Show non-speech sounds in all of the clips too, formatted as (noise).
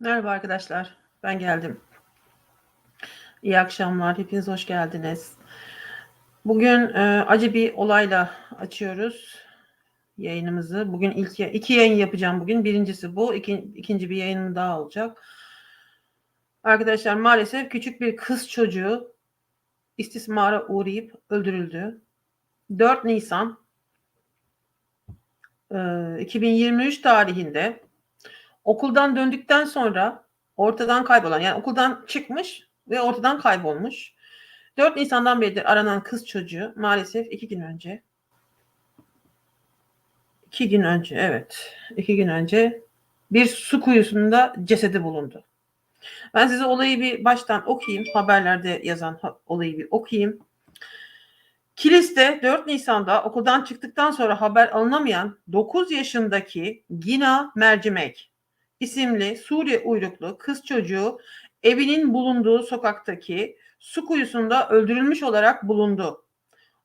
Merhaba arkadaşlar. Ben geldim. İyi akşamlar. Hepiniz hoş geldiniz. Bugün e, acı bir olayla açıyoruz yayınımızı. Bugün ilk iki yayın yapacağım bugün. Birincisi bu. iki, ikinci bir yayınım daha olacak. Arkadaşlar maalesef küçük bir kız çocuğu istismara uğrayıp öldürüldü. 4 Nisan e, 2023 tarihinde okuldan döndükten sonra ortadan kaybolan yani okuldan çıkmış ve ortadan kaybolmuş. 4 Nisan'dan beridir aranan kız çocuğu maalesef iki gün önce iki gün önce evet iki gün önce bir su kuyusunda cesedi bulundu. Ben size olayı bir baştan okuyayım. Haberlerde yazan olayı bir okuyayım. Kilis'te 4 Nisan'da okuldan çıktıktan sonra haber alınamayan 9 yaşındaki Gina Mercimek isimli Suriye uyruklu kız çocuğu evinin bulunduğu sokaktaki su kuyusunda öldürülmüş olarak bulundu.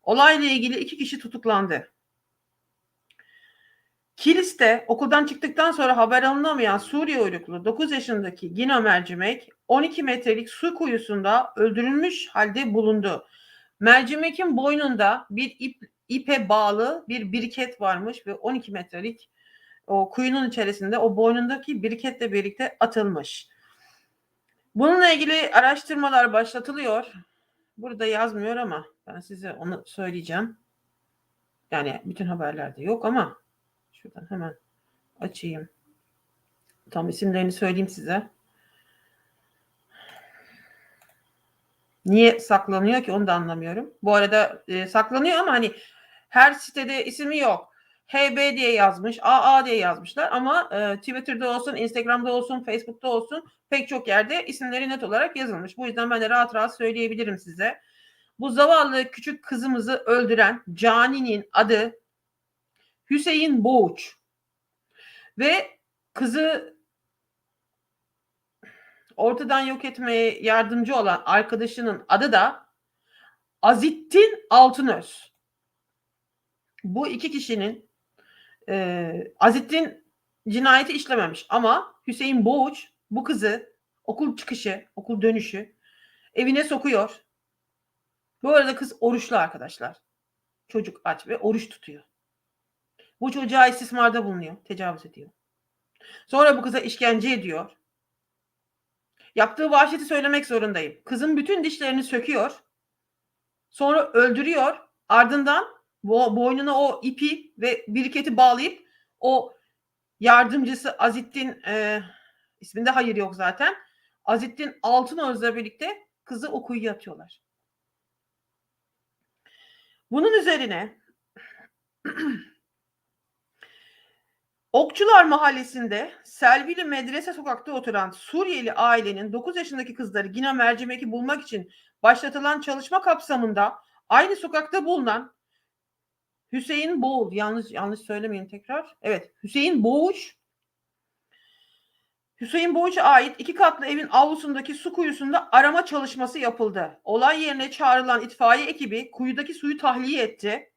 Olayla ilgili iki kişi tutuklandı. Kilis'te okuldan çıktıktan sonra haber alınamayan Suriye uyruklu 9 yaşındaki Gina Mercimek 12 metrelik su kuyusunda öldürülmüş halde bulundu. Mercimek'in boynunda bir ip, ipe bağlı bir biriket varmış ve 12 metrelik o kuyunun içerisinde o boynundaki biriketle birlikte atılmış. Bununla ilgili araştırmalar başlatılıyor. Burada yazmıyor ama ben size onu söyleyeceğim. Yani bütün haberlerde yok ama şuradan hemen açayım. Tam isimlerini söyleyeyim size. Niye saklanıyor ki onu da anlamıyorum. Bu arada e, saklanıyor ama hani her sitede ismi yok. HB diye yazmış, AA diye yazmışlar ama e, Twitter'da olsun, Instagram'da olsun, Facebook'ta olsun pek çok yerde isimleri net olarak yazılmış. Bu yüzden ben de rahat rahat söyleyebilirim size. Bu zavallı küçük kızımızı öldüren caninin adı Hüseyin Boğuç. Ve kızı ortadan yok etmeye yardımcı olan arkadaşının adı da Azittin Altınöz. Bu iki kişinin e, Azittin cinayeti işlememiş ama Hüseyin Boğuç bu kızı okul çıkışı, okul dönüşü evine sokuyor. Bu arada kız oruçlu arkadaşlar. Çocuk aç ve oruç tutuyor. Bu çocuğa istismarda bulunuyor, tecavüz ediyor. Sonra bu kıza işkence ediyor. Yaptığı vahşeti söylemek zorundayım. Kızın bütün dişlerini söküyor. Sonra öldürüyor. Ardından bo boynuna o ipi ve biriketi bağlayıp o yardımcısı Azittin e, isminde hayır yok zaten. Azittin Altınöz'le birlikte kızı o kuyuya. Bunun üzerine (clears throat) Okçular Mahallesi'nde Selvili Medrese Sokak'ta oturan Suriyeli ailenin 9 yaşındaki kızları Gina Mercimek'i bulmak için başlatılan çalışma kapsamında aynı sokakta bulunan Hüseyin Boğul, yanlış yanlış söylemeyin tekrar. Evet, Hüseyin Boğuş Hüseyin Boğuç'a ait iki katlı evin avlusundaki su kuyusunda arama çalışması yapıldı. Olay yerine çağrılan itfaiye ekibi kuyudaki suyu tahliye etti.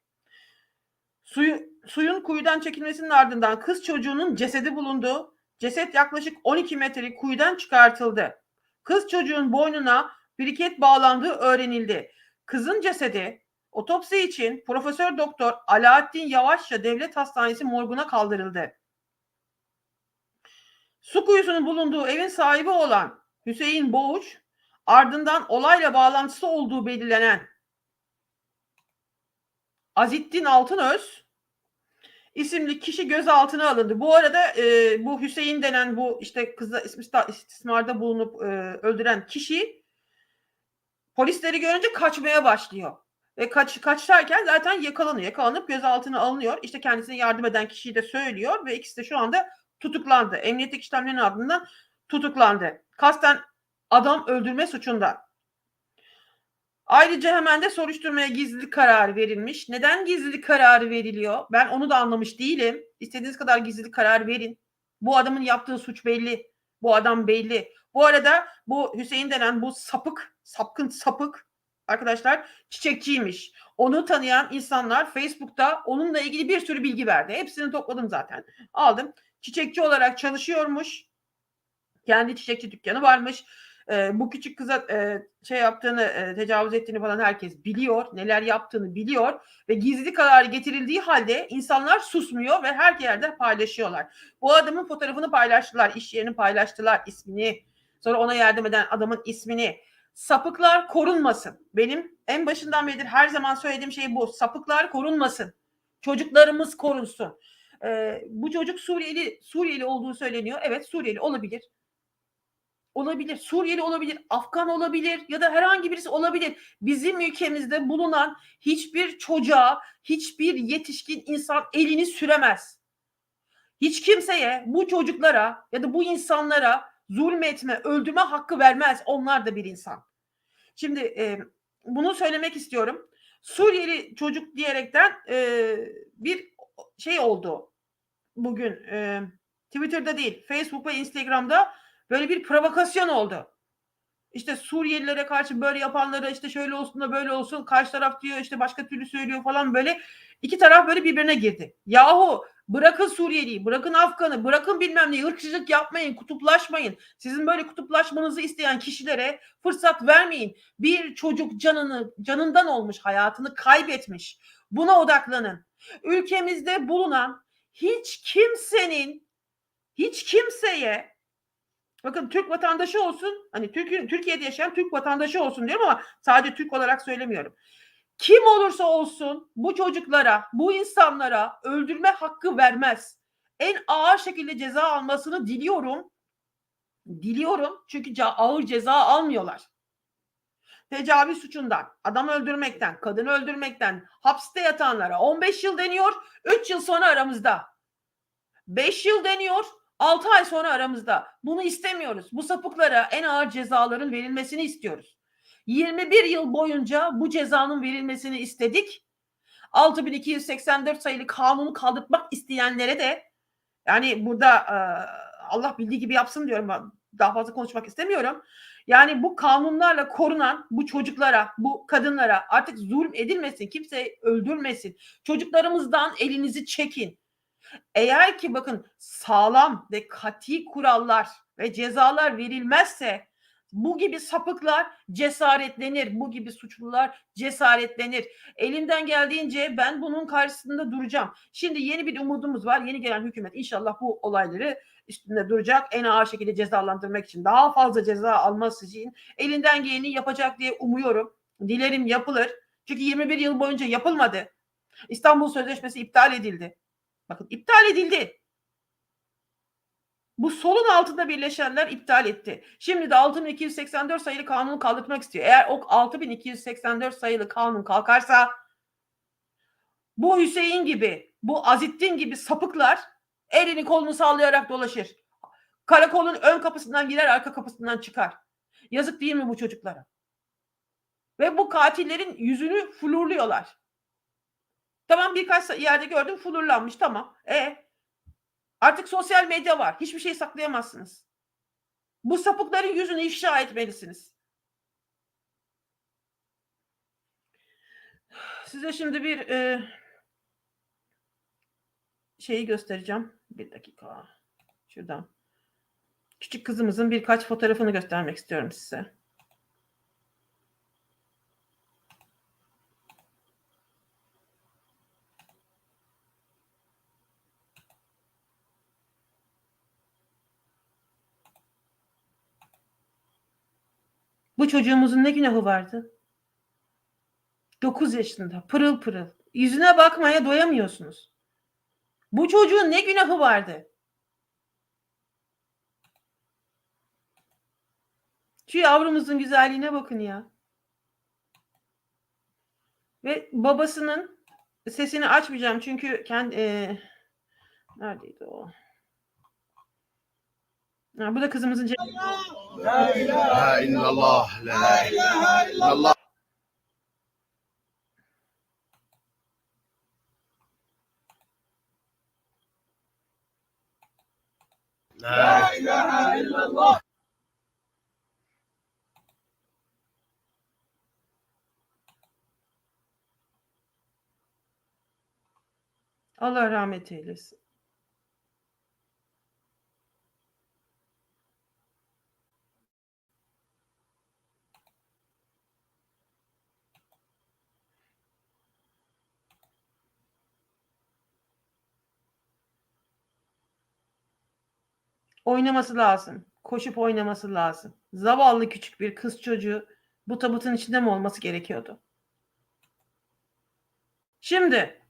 Suyu, suyun kuyudan çekilmesinin ardından kız çocuğunun cesedi bulundu. Ceset yaklaşık 12 metrelik kuyudan çıkartıldı. Kız çocuğun boynuna biriket bağlandığı öğrenildi. Kızın cesedi otopsi için Profesör Doktor Alaaddin Yavaşça Devlet Hastanesi morguna kaldırıldı. Su kuyusunun bulunduğu evin sahibi olan Hüseyin Boğuç ardından olayla bağlantısı olduğu belirlenen Azittin Altınöz isimli kişi gözaltına alındı. Bu arada e, bu Hüseyin denen bu işte kızla istismarda bulunup e, öldüren kişi polisleri görünce kaçmaya başlıyor. Ve kaç, kaçarken zaten yakalanıyor. Yakalanıp gözaltına alınıyor. İşte kendisine yardım eden kişiyi de söylüyor ve ikisi de şu anda tutuklandı. Emniyetlik işlemlerinin ardından tutuklandı. Kasten adam öldürme suçunda. Ayrıca hemen de soruşturmaya gizlilik kararı verilmiş. Neden gizlilik kararı veriliyor? Ben onu da anlamış değilim. İstediğiniz kadar gizlilik kararı verin. Bu adamın yaptığı suç belli. Bu adam belli. Bu arada bu Hüseyin denen bu sapık, sapkın sapık arkadaşlar çiçekçiymiş. Onu tanıyan insanlar Facebook'ta onunla ilgili bir sürü bilgi verdi. Hepsini topladım zaten. Aldım. Çiçekçi olarak çalışıyormuş. Kendi çiçekçi dükkanı varmış. E, bu küçük kıza e, şey yaptığını, e, tecavüz ettiğini falan herkes biliyor. Neler yaptığını biliyor ve gizli kararı getirildiği halde insanlar susmuyor ve her yerde paylaşıyorlar. Bu adamın fotoğrafını paylaştılar, iş yerini paylaştılar, ismini. Sonra ona yardım eden adamın ismini. Sapıklar korunmasın. Benim en başından beridir her zaman söylediğim şey bu. Sapıklar korunmasın. Çocuklarımız korunsun. Ee, bu çocuk Suriyeli Suriyeli olduğu söyleniyor. Evet Suriyeli olabilir. Olabilir. Suriyeli olabilir, Afgan olabilir ya da herhangi birisi olabilir. Bizim ülkemizde bulunan hiçbir çocuğa, hiçbir yetişkin insan elini süremez. Hiç kimseye, bu çocuklara ya da bu insanlara zulmetme, öldürme hakkı vermez. Onlar da bir insan. Şimdi e, bunu söylemek istiyorum. Suriyeli çocuk diyerekten e, bir şey oldu bugün e, Twitter'da değil, Facebook ve Instagram'da böyle bir provokasyon oldu. İşte Suriyelilere karşı böyle yapanlara işte şöyle olsun da böyle olsun karşı taraf diyor işte başka türlü söylüyor falan böyle iki taraf böyle birbirine girdi. Yahu bırakın Suriyeliyi, bırakın Afgan'ı, bırakın bilmem ne ırkçılık yapmayın, kutuplaşmayın. Sizin böyle kutuplaşmanızı isteyen kişilere fırsat vermeyin. Bir çocuk canını canından olmuş, hayatını kaybetmiş. Buna odaklanın. Ülkemizde bulunan hiç kimsenin hiç kimseye bakın Türk vatandaşı olsun hani Türk, Türkiye'de yaşayan Türk vatandaşı olsun diyorum ama sadece Türk olarak söylemiyorum. Kim olursa olsun bu çocuklara, bu insanlara öldürme hakkı vermez. En ağır şekilde ceza almasını diliyorum. Diliyorum çünkü ağır ceza almıyorlar. Tecavüz suçundan, adam öldürmekten, kadın öldürmekten hapiste yatanlara 15 yıl deniyor, 3 yıl sonra aramızda. 5 yıl deniyor, 6 ay sonra aramızda. Bunu istemiyoruz. Bu sapıklara en ağır cezaların verilmesini istiyoruz. 21 yıl boyunca bu cezanın verilmesini istedik. 6284 sayılı kanunu kaldırmak isteyenlere de yani burada e, Allah bildiği gibi yapsın diyorum ben. Daha fazla konuşmak istemiyorum. Yani bu kanunlarla korunan bu çocuklara, bu kadınlara artık zulüm edilmesin, kimse öldürmesin. Çocuklarımızdan elinizi çekin. Eğer ki bakın sağlam ve kati kurallar ve cezalar verilmezse bu gibi sapıklar cesaretlenir. Bu gibi suçlular cesaretlenir. Elimden geldiğince ben bunun karşısında duracağım. Şimdi yeni bir umudumuz var. Yeni gelen hükümet inşallah bu olayları üstünde duracak. En ağır şekilde cezalandırmak için, daha fazla ceza alması için elinden geleni yapacak diye umuyorum. Dilerim yapılır. Çünkü 21 yıl boyunca yapılmadı. İstanbul Sözleşmesi iptal edildi. Bakın iptal edildi. Bu solun altında birleşenler iptal etti. Şimdi de 6284 sayılı kanunu kaldırmak istiyor. Eğer o 6284 sayılı kanun kalkarsa bu Hüseyin gibi, bu Azittin gibi sapıklar elini kolunu sallayarak dolaşır. Karakolun ön kapısından girer, arka kapısından çıkar. Yazık değil mi bu çocuklara? Ve bu katillerin yüzünü flurluyorlar. Tamam birkaç yerde gördüm flurlanmış tamam. E Artık sosyal medya var. Hiçbir şey saklayamazsınız. Bu sapıkların yüzünü ifşa etmelisiniz. Size şimdi bir e, şeyi göstereceğim. Bir dakika. Şuradan. Küçük kızımızın birkaç fotoğrafını göstermek istiyorum size. Çocuğumuzun ne günahı vardı? 9 yaşında pırıl pırıl. Yüzüne bakmaya doyamıyorsunuz. Bu çocuğun ne günahı vardı? Şu yavrumuzun güzelliğine bakın ya. Ve babasının sesini açmayacağım çünkü kendi e, neredeydi o? Ha, bu da kızımızın cebinde. La ilahe illallah. La ilahe illallah. La ilahe illallah. Allah rahmet eylesin. Oynaması lazım. Koşup oynaması lazım. Zavallı küçük bir kız çocuğu bu tabutun içinde mi olması gerekiyordu? Şimdi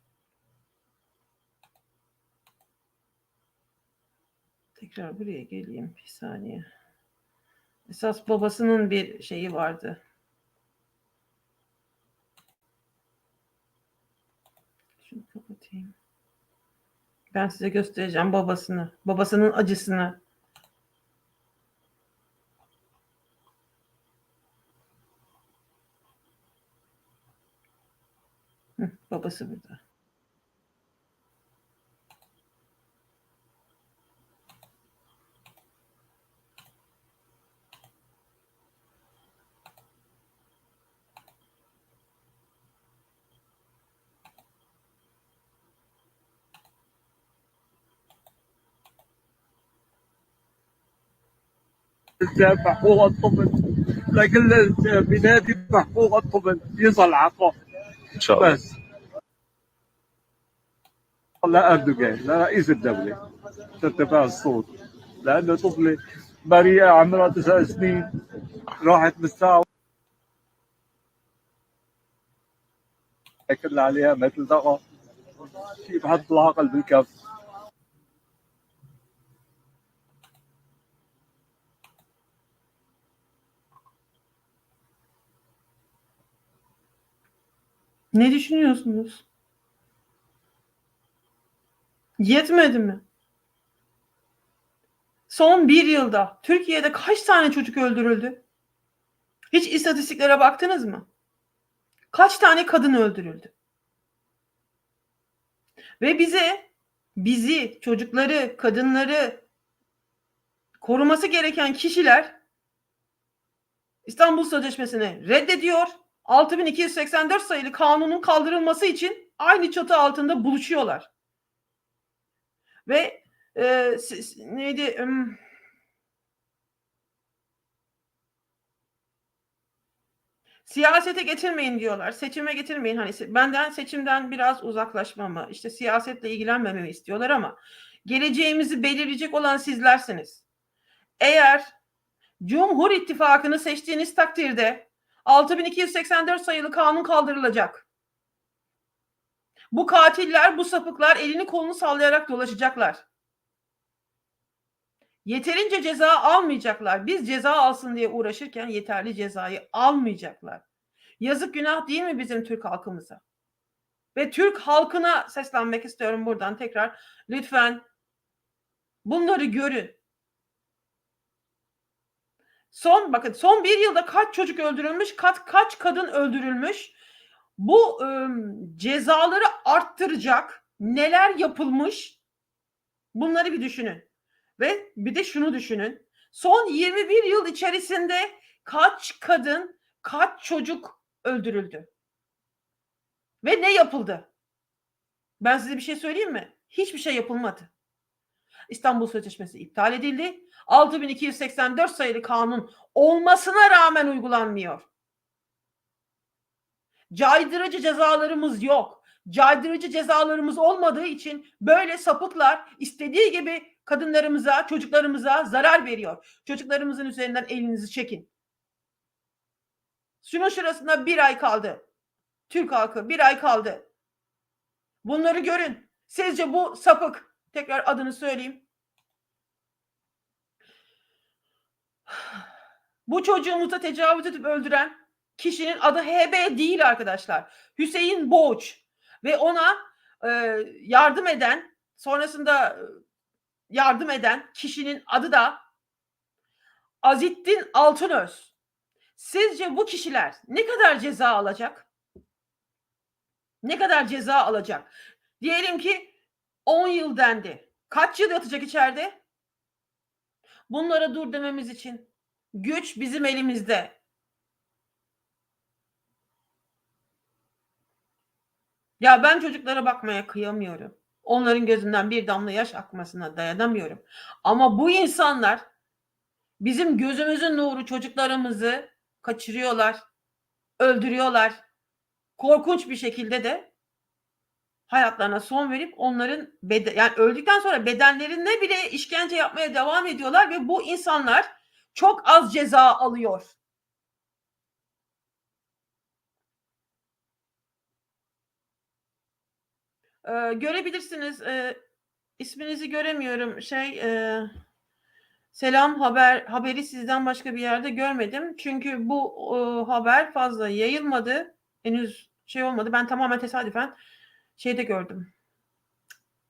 tekrar buraya geleyim bir saniye. Esas babasının bir şeyi vardı. Şunu kapatayım. Ben size göstereceğim babasını. Babasının acısını. Burada. محقوق الطفل لكل بنادي محقوق الطفل يصل عقله إن شاء الله. بس. لا أردوغان. لا رئيس الدولة. ترتفع الصوت. لأنه طفلة بريئة عمرها تسع سنين راحت بالساعة لكن عليها مثل ضغط كيف حط العقل بالكف. Ne düşünüyorsunuz? Yetmedi mi? Son bir yılda Türkiye'de kaç tane çocuk öldürüldü? Hiç istatistiklere baktınız mı? Kaç tane kadın öldürüldü? Ve bize, bizi, çocukları, kadınları koruması gereken kişiler İstanbul Sözleşmesi'ni reddediyor. 6284 sayılı kanunun kaldırılması için aynı çatı altında buluşuyorlar. Ve e, si- si- neydi? em, siyasete getirmeyin diyorlar. Seçime getirmeyin. Hani benden seçimden biraz uzaklaşmamı, işte siyasetle ilgilenmememi istiyorlar ama geleceğimizi belirleyecek olan sizlersiniz. Eğer Cumhur İttifakı'nı seçtiğiniz takdirde 6284 sayılı kanun kaldırılacak. Bu katiller, bu sapıklar elini kolunu sallayarak dolaşacaklar. Yeterince ceza almayacaklar. Biz ceza alsın diye uğraşırken yeterli cezayı almayacaklar. Yazık günah değil mi bizim Türk halkımıza? Ve Türk halkına seslenmek istiyorum buradan tekrar. Lütfen bunları görün. Son bakın son bir yılda kaç çocuk öldürülmüş, kaç kaç kadın öldürülmüş. Bu ım, cezaları arttıracak neler yapılmış? Bunları bir düşünün. Ve bir de şunu düşünün. Son 21 yıl içerisinde kaç kadın, kaç çocuk öldürüldü? Ve ne yapıldı? Ben size bir şey söyleyeyim mi? Hiçbir şey yapılmadı. İstanbul Sözleşmesi iptal edildi. 6284 sayılı kanun olmasına rağmen uygulanmıyor. Caydırıcı cezalarımız yok. Caydırıcı cezalarımız olmadığı için böyle sapıklar istediği gibi kadınlarımıza, çocuklarımıza zarar veriyor. Çocuklarımızın üzerinden elinizi çekin. Şunun şurasında bir ay kaldı. Türk halkı bir ay kaldı. Bunları görün. Sizce bu sapık, tekrar adını söyleyeyim. Bu çocuğumuza tecavüz edip öldüren kişinin adı HB değil arkadaşlar. Hüseyin Boğuç ve ona e, yardım eden sonrasında e, yardım eden kişinin adı da Azittin Altınöz. Sizce bu kişiler ne kadar ceza alacak? Ne kadar ceza alacak? Diyelim ki 10 yıl dendi. Kaç yıl yatacak içeride? Bunlara dur dememiz için güç bizim elimizde. Ya ben çocuklara bakmaya kıyamıyorum. Onların gözünden bir damla yaş akmasına dayanamıyorum. Ama bu insanlar bizim gözümüzün nuru çocuklarımızı kaçırıyorlar, öldürüyorlar. Korkunç bir şekilde de hayatlarına son verip onların beden, yani öldükten sonra bedenlerine bile işkence yapmaya devam ediyorlar ve bu insanlar çok az ceza alıyor. Ee, görebilirsiniz. Ee, isminizi göremiyorum. Şey e, selam haber haberi sizden başka bir yerde görmedim. Çünkü bu e, haber fazla yayılmadı. Henüz şey olmadı. Ben tamamen tesadüfen şeyde gördüm.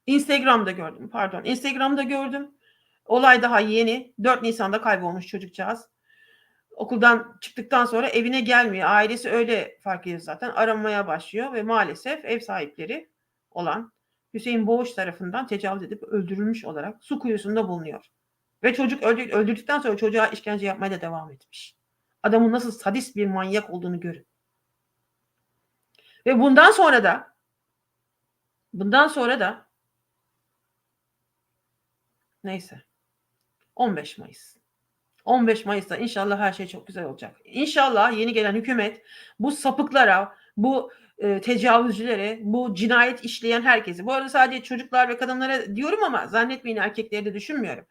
Instagram'da gördüm. Pardon. Instagram'da gördüm. Olay daha yeni. 4 Nisan'da kaybolmuş çocukcağız. Okuldan çıktıktan sonra evine gelmiyor. Ailesi öyle fark ediyor zaten. Aramaya başlıyor ve maalesef ev sahipleri olan Hüseyin Boğuş tarafından tecavüz edip öldürülmüş olarak su kuyusunda bulunuyor. Ve çocuk öldü, öldürdükten sonra çocuğa işkence yapmaya da devam etmiş. Adamın nasıl sadist bir manyak olduğunu görün. Ve bundan sonra da bundan sonra da neyse 15 Mayıs 15 Mayıs'ta inşallah her şey çok güzel olacak. İnşallah yeni gelen hükümet bu sapıklara, bu e, tecavüzcülere, bu cinayet işleyen herkesi. Bu arada sadece çocuklar ve kadınlara diyorum ama zannetmeyin erkekleri de düşünmüyorum.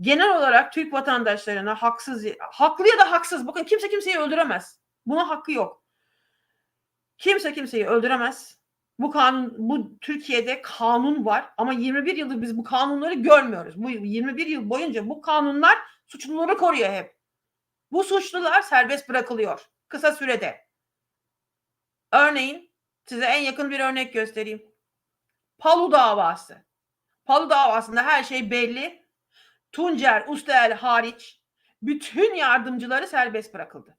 Genel olarak Türk vatandaşlarına haksız, haklı ya da haksız. Bakın kimse kimseyi öldüremez. Buna hakkı yok. Kimse kimseyi öldüremez. Bu kanun, bu Türkiye'de kanun var ama 21 yıldır biz bu kanunları görmüyoruz. Bu 21 yıl boyunca bu kanunlar suçluları koruyor hep. Bu suçlular serbest bırakılıyor kısa sürede. Örneğin size en yakın bir örnek göstereyim. Palu davası. Palu davasında her şey belli. Tuncer Ustel hariç bütün yardımcıları serbest bırakıldı.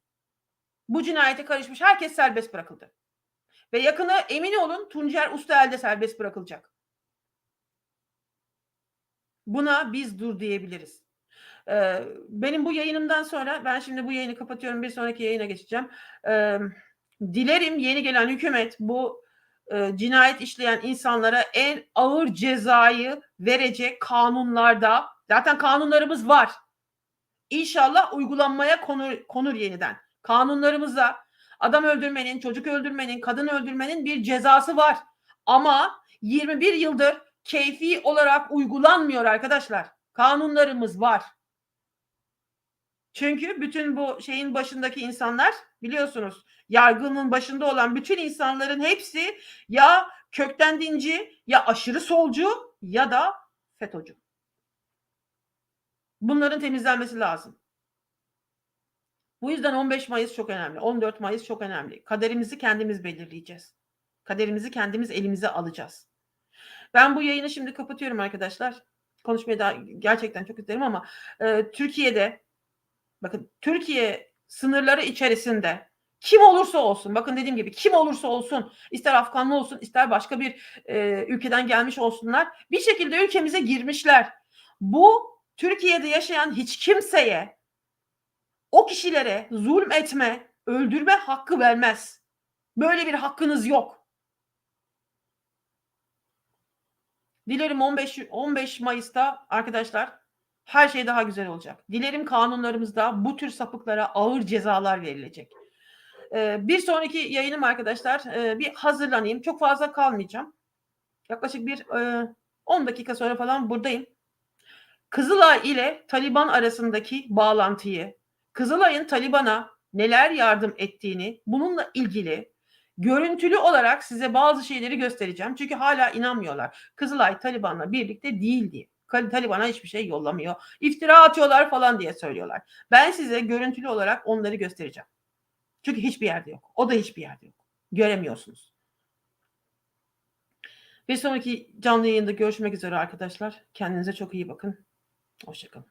Bu cinayete karışmış herkes serbest bırakıldı. Ve yakına emin olun Tuncer Ustel de serbest bırakılacak. Buna biz dur diyebiliriz. Ee, benim bu yayınımdan sonra ben şimdi bu yayını kapatıyorum bir sonraki yayına geçeceğim. Ee, dilerim yeni gelen hükümet bu e, cinayet işleyen insanlara en ağır cezayı verecek kanunlarda zaten kanunlarımız var. İnşallah uygulanmaya konur, konur yeniden. Kanunlarımızda adam öldürmenin, çocuk öldürmenin, kadın öldürmenin bir cezası var. Ama 21 yıldır keyfi olarak uygulanmıyor arkadaşlar. Kanunlarımız var. Çünkü bütün bu şeyin başındaki insanlar biliyorsunuz yargının başında olan bütün insanların hepsi ya kökten dinci ya aşırı solcu ya da FETÖ'cü. Bunların temizlenmesi lazım. Bu yüzden 15 Mayıs çok önemli. 14 Mayıs çok önemli. Kaderimizi kendimiz belirleyeceğiz. Kaderimizi kendimiz elimize alacağız. Ben bu yayını şimdi kapatıyorum arkadaşlar. Konuşmayı da gerçekten çok isterim ama e, Türkiye'de bakın Türkiye sınırları içerisinde kim olursa olsun bakın dediğim gibi kim olursa olsun ister Afganlı olsun ister başka bir e, ülkeden gelmiş olsunlar bir şekilde ülkemize girmişler. Bu Türkiye'de yaşayan hiç kimseye o kişilere zulm etme, öldürme hakkı vermez. Böyle bir hakkınız yok. Dilerim 15 15 Mayıs'ta arkadaşlar her şey daha güzel olacak. Dilerim kanunlarımızda bu tür sapıklara ağır cezalar verilecek. Ee, bir sonraki yayınım arkadaşlar e, bir hazırlanayım. Çok fazla kalmayacağım. Yaklaşık bir e, 10 dakika sonra falan buradayım. Kızılay ile Taliban arasındaki bağlantıyı, Kızılay'ın Taliban'a neler yardım ettiğini, bununla ilgili görüntülü olarak size bazı şeyleri göstereceğim. Çünkü hala inanmıyorlar. Kızılay Taliban'la birlikte değil diye. Taliban'a hiçbir şey yollamıyor. İftira atıyorlar falan diye söylüyorlar. Ben size görüntülü olarak onları göstereceğim. Çünkü hiçbir yerde yok. O da hiçbir yerde yok. Göremiyorsunuz. Bir sonraki canlı yayında görüşmek üzere arkadaşlar. Kendinize çok iyi bakın. Hoşçakalın.